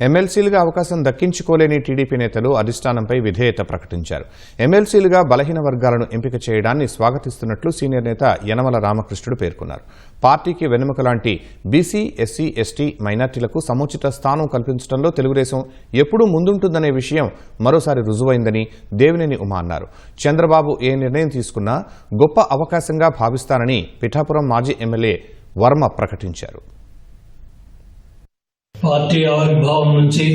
ఎమ్మెల్సీలుగా అవకాశం దక్కించుకోలేని టీడీపీ నేతలు అధిష్టానంపై విధేయత ప్రకటించారు. ఎమ్మెల్సీలుగా బలహీన వర్గాలను ఎంపిక చేయడాన్ని స్వాగతిస్తున్నట్లు సీనియర్ నేత యనమల రామకృష్ణుడు పేర్కొన్నారు. పార్టీకి వెనుముక లాంటి బీసీ ఎస్సీ ఎస్టీ మైనార్టీలకు సముచిత స్థానం కల్పించడంలో తెలుగుదేశం ఎప్పుడూ ముందుంటుందనే విషయం మరోసారి రుజువైందని దేవినేని ఉమా అన్నారు. చంద్రబాబు ఏ నిర్ణయం తీసుకున్నా గొప్ప అవకాశంగా భావిస్తానని పిఠాపురం మాజీ ఎమ్మెల్యే వర్మ ప్రకటించారు. పార్టీ ఆవిర్భావం నుంచి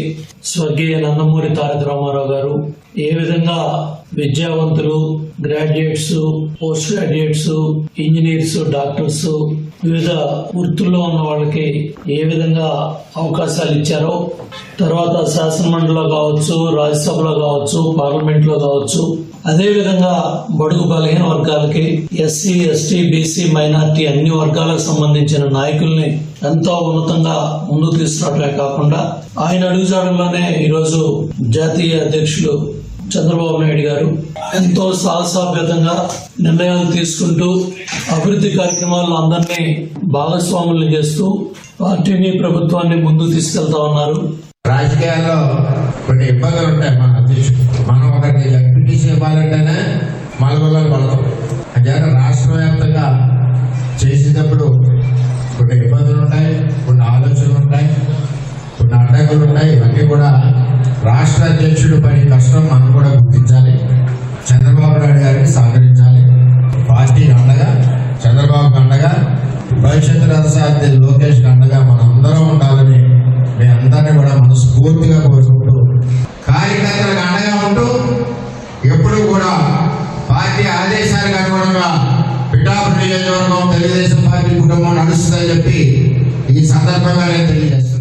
స్వర్గీయ నందమూరి తారక రామారావు గారు ఏ విధంగా విద్యావంతులు graduates post graduates engineers doctors వివిధ వృత్తుల్లో ఉన్న వాళ్ళకి ఏ విధంగా అవకాశాలు ఇచ్చారో తర్వాత శాసనమండలిలో కావచ్చు రాజ్యసభలో కావచ్చు పార్లమెంట్లో కావచ్చు అదే విధంగా బడుగు బలహీన వర్గాలకి ఎస్సీ ఎస్టీ బీసీ మైనార్టీ అన్ని వర్గాలకు సంబంధించిన నాయకుల్ని ఎంతో ఉన్నతంగా ముందుకు తీసుకురావడమే కాకుండా ఆయన అడుగుజాడల్లోనే ఈరోజు జాతీయ అధ్యక్షులు చంద్రబాబు నాయుడు గారు ఎంతో సాహసాభ్యతంగా నిర్ణయాలు తీసుకుంటూ అభివృద్ధి కార్యక్రమాల్లో అందరినీ భాగస్వాములు చేస్తూ పార్టీని ప్రభుత్వాన్ని ముందుకు తీసుకెళ్తా ఉన్నారు. రాజకీయాల్లో కొన్ని ఇబ్బందులు ఉంటాయి మన అధ్యక్షుడు. మనం ఒకటి ఎంపీటీసీ ఇవ్వాలంటేనే మలగొల్లని పడతాం. అంచేత రాష్ట్ర వ్యాప్తంగా చేసేటప్పుడు కొన్ని ఇబ్బందులు ఉంటాయి కొన్ని ఆలోచనలు ఉంటాయి కొన్ని అడ్డంకులు ఉంటాయి. ఇవన్నీ కూడా రాష్ట్ర అధ్యక్షుడు పడి కష్టం భవిష్యత్తు రథసారథి లోకేష్ అండగా మనందరం ఉండాలని మీ అందరినీ కూడా మనస్ఫూర్తిగా కోరుకుంటూ కార్యకర్తలకు అండగా ఉంటూ ఎప్పుడు కూడా పార్టీ ఆదేశాలకు అనుగుణంగా పిఠాపురి నియోజకవర్గం తెలుగుదేశం పార్టీ కుటుంబం నడుస్తుందని చెప్పి ఈ సందర్భంగా నేను తెలియజేస్తాను.